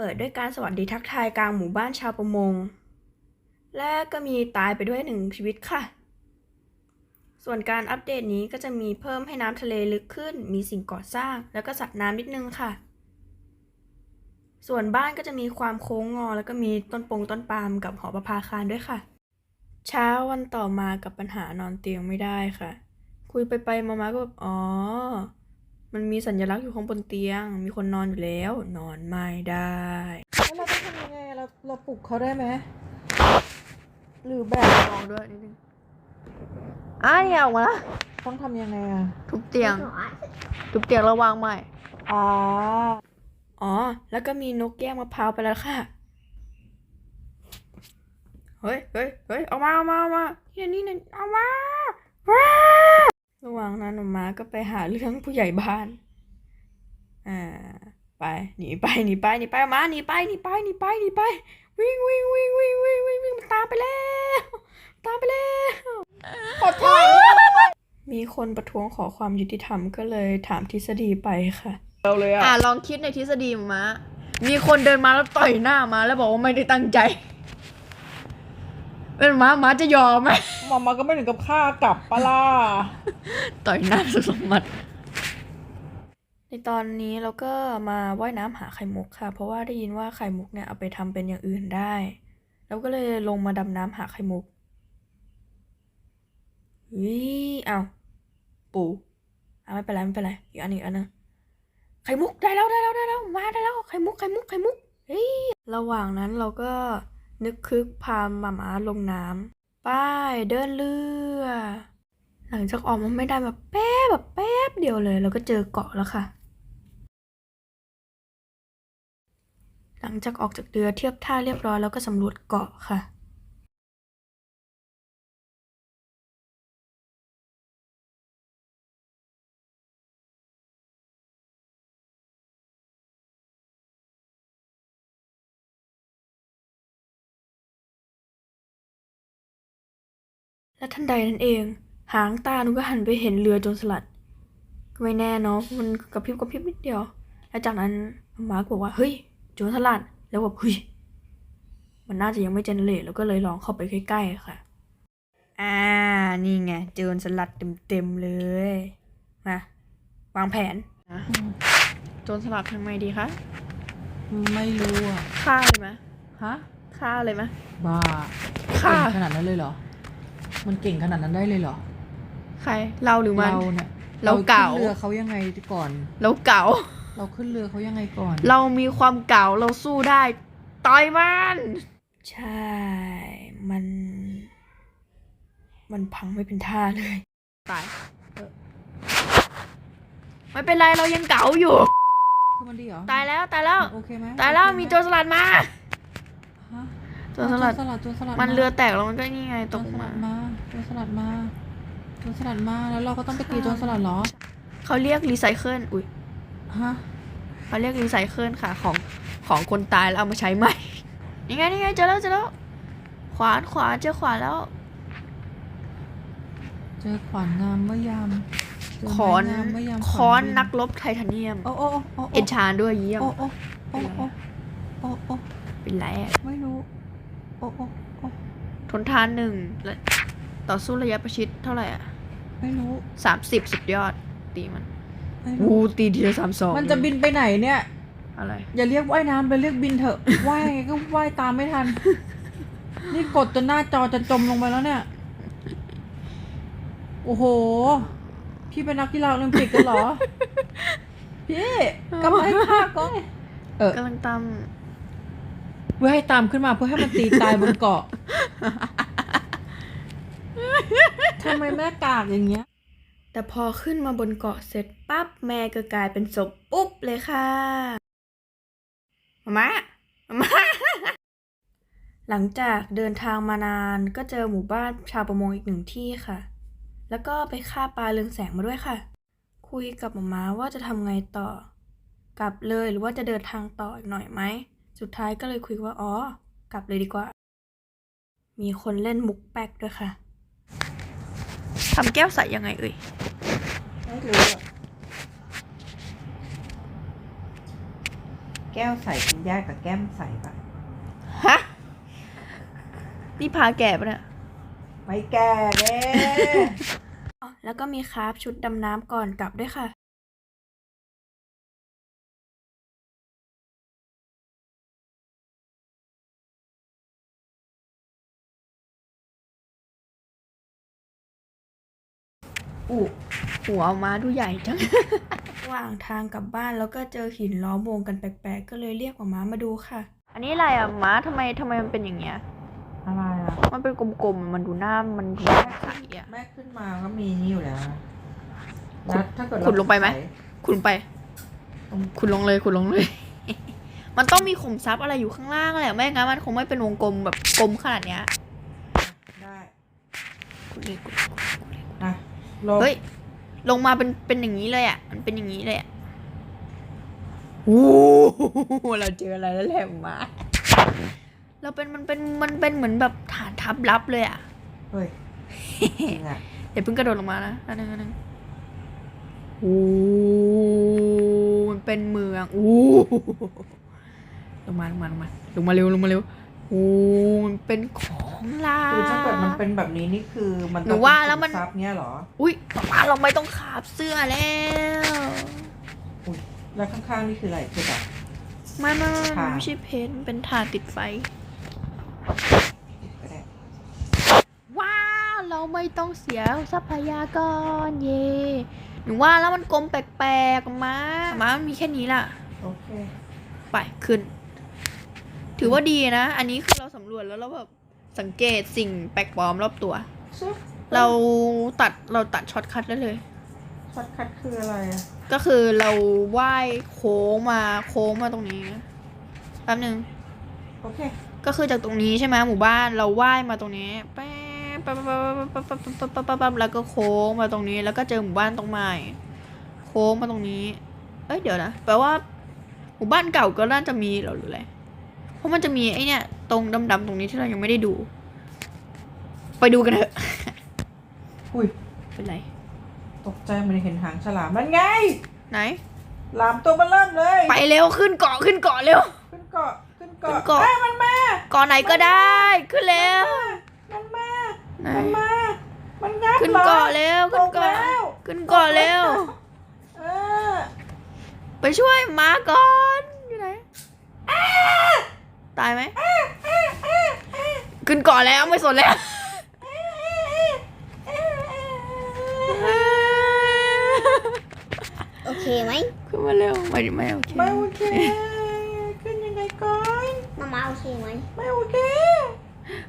เปิดด้วยการสวัสดีทักทายกลางหมู่บ้านชาวประมง และก็มีตายไปด้วยหนึ่งชีวิตค่ะ ส่วนการอัปเดตนี้ก็จะมีเพิ่มให้น้ำทะเลลึกขึ้น มีสิ่งก่อสร้าง แล้วก็สัตว์น้ำนิดนึงค่ะ ส่วนบ้านก็จะมีความโค้งงอ แล้วก็มีต้นปงต้นปาล์มกับหอประภาคารด้วยค่ะ เช้าวันต่อมากับปัญหานอนเตียงไม่ได้ค่ะ คุยไปไปมามาก็แบบอ๋อ มันมีสัญลักษณ์อยู่ข้างบนเตียง มีคนนอนอยู่แล้ว นอนไม่ได้ แล้วเราต้องทำยังไงเราเราปลุกเขาได้ไหมหรือแบบมองด้วยนิดนึงอะเนี่ยออกมาละต้องทำยังไงอะทุบเตียง ทุบเตียงระวางใหม่ อ๋ออ๋อ แล้วก็มีนกแก้วมะพร้าวไปแล้วค่ะ เฮ้ยเฮ้ยเฮ้ยเอามาเอามาเอามาเนี่ยนี่เนี่ยเอามาว้า ระหว่างนั้นหมาก็ไปหาเรื่องผู้ใหญ่บ้าน อ่า ไป หนีไป หนีไป หนีไปเอามา หนีไป หนีไป หนีไป หนีไป วิ่งวิ่งวิ่งวิ่งวิ่งวิ่งวิ่งมันตามไปแล้ว ตามไปแล้วขอโทษมีคนประท้วงขอความยุติธรรมก็เลยถามทฤษฎีไปค่ะ เราเลยอะ อะลองคิดในทฤษฎีมา มีคนเดินมาแล้วต่อยหน้ามาแล้วบอกว่าไม่ได้ตั้งใจ เป็นม้าม้าจะยอมไหมหมอมาก็ไม่ถึงกับฆ่ากลับปะล่ะต่อยหน้าสุดสมบัติในตอนนี้เราก็มาว่ายน้ำหาไข่มุกค่ะ เพราะว่าได้ยินว่าไข่มุกเนี่ยเอาไปทำเป็นอย่างอื่นได้เราก็เลยลงมาดำน้ำหาไข่มุกวิเอาปูเอาไม่เป็นไรไม่เป็นไรอีกอันหนึงอีกอันหนึงไข่มุกได้แล้วได้แล้วได้แล้วมาได้แล้วไข่มุกไข่มุกไข่มุกเฮ้ยระหว่างนั้นเราก็ นึกคึกพาหมามาลงน้ำป้ายเดินเรือ หลังจากออกมาไม่ได้แบบแป๊บแบบแป๊บเดียวเลยเราก็เจอเกาะแล้วค่ะ หลังจากออกจากเรือเทียบท่าเรียบร้อยแล้วก็สำรวจเกาะค่ะ และทันใดนั้นเอง หางตาหนูก็หันไปเห็นเรือโจรสลัดก็ไม่แน่เนาะมันกระพริบกระพริบนิดเดียว แล้วจากนั้นหมาก็บอกว่าเฮ้ยโจรสลัดแล้วแบบเฮ้ยมันน่าจะยังไม่เจเนเรตแล้วก็เลยลองเข้าไปใกล้ๆค่ะ อ่า นี่ไงโจรสลัดเต็มๆเลยมาวางแผนโจรสลัดทำไงดีคะไม่รู้อะฆ่าเลยไหมฮะฆ่าเลยไหมบ้าค่ะเก่งขนาดนั้นเลยเหรอ มันเก่งขนาดนั้นได้เลยเหรอ ใคร เราหรือมัน เราเนี่ยเราเก่า ขึ้นเรือเขายังไงก่อน เราเก่า เราขึ้นเรือเขายังไงก่อน เรามีความเก่าเราสู้ได้ต่อยมัน ใช่ มัน มันพังไม่เป็นท่าเลย ตายไม่เป็นไรเรายังเก่าอยู่ คือมันดีเหรอ ตายแล้วตายแล้ว โอเคไหมตายแล้วโอเคไหมีโจรสลัดมาฮะโจรสลัด โจรสลัดโจรสลัดมันเรือแตกแล้วมันก็นี่ไงโจตรกสลัมา ดมาโจรสลัดมาโจรสลัดมาแล้วเราก็ต้องไปตีโจรสลัดเหรอ เขาเรียกรีไซเคิลอุ้ยฮะเขาเรียกรีไซเคิลค่ะของของคนตายแล้วเอามาใช้ใหม่นี่ไงนี่ไงเจอแล้วเจอแล้วขวานขวานเจอขวานแล้ว เจอขวานงามเมื่อยามเจขอนไม้งามเมื่อยามค้อนขวานักรบไทเทเนียมโอ้โอ้โอ้โอ้เอ็นชานด้วยเยี่ยมโอ้โอ้โอ้โอ้โอ้โอ้เป็นไรอะไม่รู้ โอ้โอ้โอ้ทนทานหนึ่งและ ต่อสู้ระยะประชิดเท่าไหร่อะไม่รู้สามสิบสุดยอด ตีมันไม่วูรู้ตีทีละสามสองมันจะบินไปไหนเนี่ย อะไร อย่าเรียกว่ายน้ำเลยเรียกบินเถอะ ว่ายยังไงก็ว่ายตามไม่ทัน นี่กดจนหน้าจอจะจมลงไปแล้วเนี่ย โอ้โห พี่เป็นนักกีฬาโอลิมปิกกันเหรอ พี่กำลังให้ภาพก็เออ กำลังตาม เพื่อให้ตามขึ้นมาเพื่อให้มันตีตายบนเกาะ ทำไมแม่กากอย่างเงี้ย แต่พอขึ้นมาบนเกาะเสร็จปั๊บแม่ก็กลายเป็นศพปุ๊บเลยค่ะมามาหลังจากเดินทางมานานก็เจอหมู่บ้านชาวประมงอีกหนึ่งที่ค่ะ แล้วก็ไปฆ่าปลาเรืองแสงมาด้วยค่ะ คุยกับหมามาว่าจะทำไงต่อ กลับเลยหรือว่าจะเดินทางต่ออีกหน่อยไหม สุดท้ายก็เลยคุยว่าอ๋อ กลับเลยดีกว่า มีคนเล่นมุกแป๊กด้วยค่ะ ทำแก้วใสยังไงเอ่ยไม่รู้อะแกก้วใส่กินยากกับแก้มใส่ปะฮะนี่พาแก่ปะเนี่ยไม่แก่เด้อ๋อแล้วก็มีคราฟชุดดำน้ำก่อนกลับด้วยค่ะ อู้หัวม้าดูใหญ่จัง ระหว่างทางกลับบ้านแล้วก็เจอหินล้อมวงกันแปลกๆ ก็เลยเรียกหมาม้ามาดูค่ะ อันนี้อะไรอะม้าทำไมทำไมมันเป็นอย่างเงี้ย อะไรอะมันเป็นกลมๆมันดูหน้ามันดูหน้าใสอะ แม่ขึ้นมาก็มีนี่อยู่แล้วแล้วถ้าเกิดเราขุดลงไปไหมใส่คุณไป ตรง คุณลงเลยคุณลงเลย มันต้องมีขุมทรัพย์อะไรอยู่ข้างล่างแหละไม่งั้นมันคงไม่เป็นวงกลมแบบกลมขนาดเนี้ย ได้ คุณนี่คุณอะ ลงเฮ้ย ลงมาเป็น เป็นอย่างนี้เลยอะ มันเป็นอย่างนี้เลยอะโอ้โหเราเจออะไรแล้วแหละหมา เราเป็น มันเป็น มันเป็นเหมือนแบบฐานทัพลับเลยอะ เฮ้ยจริงอะเดี๋ยวเพิ่งกระโดดลงมานะ อันนึงอันนึงโอ้มันเป็นเมืองโอ้ลงมาลงมาลงมา ลงมาเร็ว ลงมาเร็วโอ้มันเป็นของ ลาคือถ้าเกิดมันเป็นแบบนี้นี่คือมันหนูว่าแล้วมันซับเนี่ยเหรอ อุ้ยป้าเราไม่ต้องขาบเสื้อแล้วอุ้ยแล้วข้างๆนี่คืออะไรคือแบบไม่ไม่ไม่ถ่านไม่ใช่เพชรมันเป็นถ่านติดไฟก็ได้ว้าวเราไม่ต้องเสียทรัพยากรเย่หนูว่าแล้วมันกลมแปลกๆมามามันมีแค่นี้ล่ะโอเคไปขึ้น ถือว่าดีนะ อันนี้คือเราสำรวจแล้วเราแบบ สังเกตสิ่งแปลกปลอมรอบตัวชึบเราตัดเราตัดช็อตคัทได้เลย ช็อตคัทคืออะไรอะก็คือเราว่ายโค้งมาโค้งมาตรงนี้แป๊บหนึ่งโอเค ก็คือจากตรงนี้ใช่ไหมหมู่บ้านเราว่ายมาตรงนี้แป๊บปั๊บปั๊บปั๊บปั๊บปั๊บปั๊บปั๊บปั๊บปั๊บแล้วก็โค้งมาตรงนี้ แล้วก็เจอหมู่บ้านตรงใหม่โค้งมาตรงนี้ เอ้ยเดี๋ยวนะแปลว่า หมู่บ้านเก่าก็น่าจะมีเหรอหรืออะไรเพราะมันจะมีไอเนี่ย ตรงดำๆตรงนี้ที่เรายังไม่ได้ดู ไปดูกันเถอะ อุ้ย เป็นไร ตกใจมันเห็นหางฉลามนั่นไง ไหน หลามตัวมันเริ่มเลยไปเร็วขึ้นเกาะขึ้นเกาะเร็ว ขึ้นเกาะขึ้นขึ้นเกาะเกาะเอ้ยมันมาเกาะไหนก็ได้ขึ้นเร็ว มันมา ไหน มันมา มันงับขึ้นหรอเกาะเร็วตขึ้นกเกาะแล้วขึ้นเกาะเร็ว เออไปช่วยหมาก่อนอยู่ไหนตายไหม ขึ้นเกาะแล้วไม่สนแล้ว โอเคไหมขึ้นมาเร็วไม่ไม่โอเคไม่โอเค ขึ้นยังไงก่อนมามาโอเคไหมไม่โอเค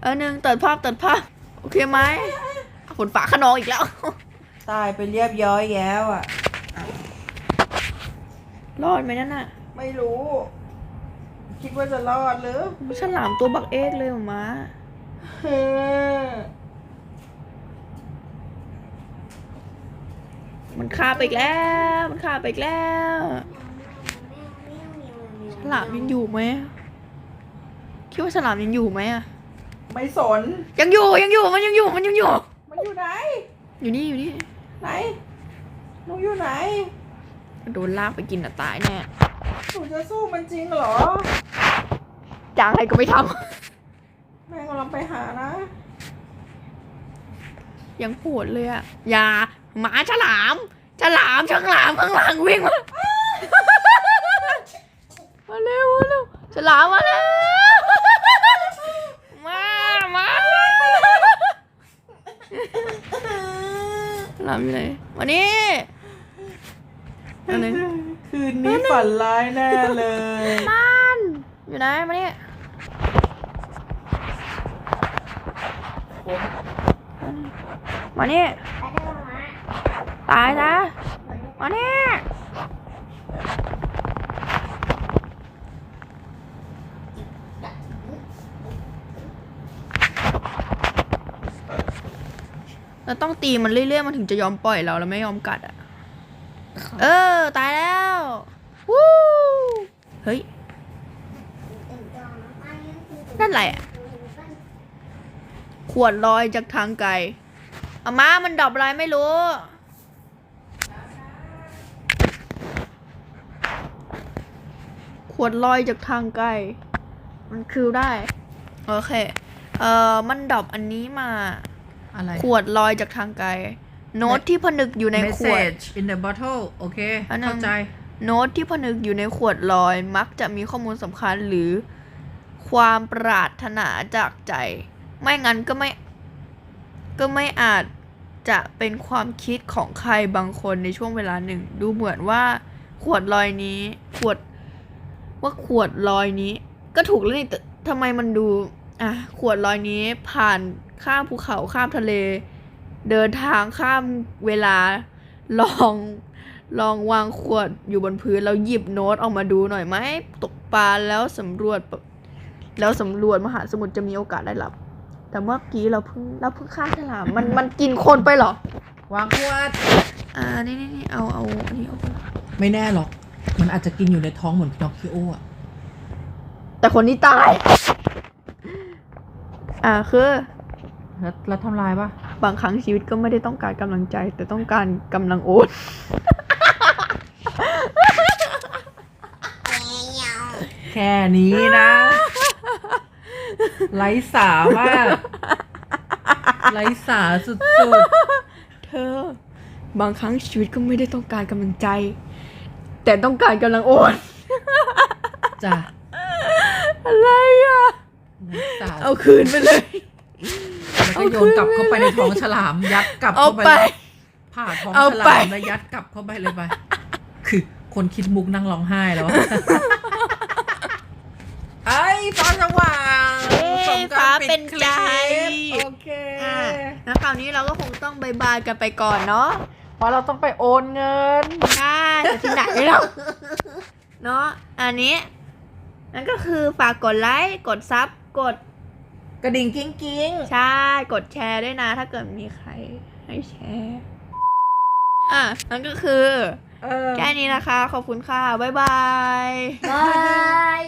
เออหนึ่งตัดภาพตัดภาพ โอเคไหมฝนฟ้าขนองอีกแล้ว ตายไปเรียบย้อยแล้วอะ รอดไหมนั่นน่ะ ไม่รู้ คิดว่าจะรอดหรือ ฉลามตัวบักเอกเลยหมา เฮ้อมันฆ่าไปอีกแล้ว มันฆ่าไปอีกแล้วฉลามยังอยู่ไหมคิดว่าฉลามยังอยู่ไหมอะไม่สน ยังอยู่ยังอยู่มันยังอยู่มันยังอยู่ มันอยู่ไหน อยู่นี่อยู่นี่ไหนหนูอยู่ไหนโดนลากไปกินอะตายแน่หนูจะสู้มันจริงเหรอจางอะไรก็ไม่ท แม่กำลังไปหานะำยังโหดเลยอะอย่าหมาฉลาม ฉลามฉลามข้างหลังวิ่งมา มาเร็วมาเร็วฉลามมาแล้วมามาฉลามอยู่ไหนมานี่อันหนึงคืนนี้ฝันร้ายแน่เลย มัน อยู่ไหนมานี่ มานี่ไปได้แล้วมาตายนะมานี่เราต้องตีมันเรื่อยๆ มันถึงจะยอมปล่อยเราแล้วไม่ยอมกัดอะ เออ ตายแล้ววู้เฮ้ย นั่นอะไรอะ ขวดลอยจากทางไกลอามามันดรอปอะไรไม่รู้ขขวดลอยจากทางไกล มันคือได้ โอเค เอ่อ มันดรอปอันนี้มา อะไร ขวดลอยจากทางไกล โน้ตที่ผนึกอยู่ในขวด message in the bottle โอเคอันนั้นเข้าใจ โน้ตที่ผนึกอยู่ในขวดลอย มักจะมีข้อมูลสำคัญหรือ ความปรารถนาจากใจ ไม่งั้นก็ไม่ ก็ไม่อาจจะเป็นความคิดของใครบางคนในช่วงเวลาหนึ่ง ดูเหมือนว่าขวดลอยนี้ ขวด ว่าขวดลอยนี้ ก็ถูกแล้วนี่แต่ทำไมมันดู อะ ขวดลอยนี้ผ่านข้ามภูเขาข้ามทะเล เดินทางข้ามเวลาลองลองวางขวดอยู่บนพื้นแล้วหยิบโน้ตออกมาดูหน่อยไหมตกปลาแล้วสำรวจแบบแล้วสำรวจมหาสมุทรจะมีโอกาสได้รับ แต่เมื่อกี้เราเพิ่งเราเพิ่งฆ่าฉลามมันมันกินคนไปเหรอ วางขวด อ่านี่นี่นี่เอาเอาอันนี้เอาไปไม่แน่หรอก มันอาจจะกินอยู่ในท้องเหมือนพินอคคิโออะแต่คนนี้ตาย อ่าคือแล้วแล้วทำลายปะบางครั้งชีวิตก็ไม่ได้ต้องการกำลังใจ แต่ต้องการกำลังโอนแค่นี้นะ ไร้สามากไร้สาสุดเธอ บางครั้งชีวิตก็ไม่ได้ต้องการกำลังใจ แต่ต้องการกำลังโอนๆจ้ะอะไรอะ ไร้สาเอาคืนไปเลย แล้วก็โยนกลับเข้าไปในท้องฉลาม ยัดกลับเอาเข้าไป ไปเลยผ่าท้องเอาฉไปลามแล้วยัดกลับเข้าไปเลยไป คือคนคิดมุกนั่งร้องไห้แล้วอะไอ้ฟ้าสว่างเอ้ยสมกับ ฟ้าเป็นใจปิดคลิปโอเคอะแล้วคราวนี้เราก็คงต้องบายบายกันไปก่อนเนาะเพราะเราต้องไปโอนเงินใช่แต่ที่ไหนเราเนาะอันนี้นั่นก็คือฝากกดไลค์กดซับกดกระดิ่งกิ้งกิ้งใช่กดแชร์ด้วยนะ ถ้าเกิดมีใครให้แชร์อะนั่นก็คือเออแค่นี้นะคะ ขอบคุณค่ะ บ๊ายบาย บาย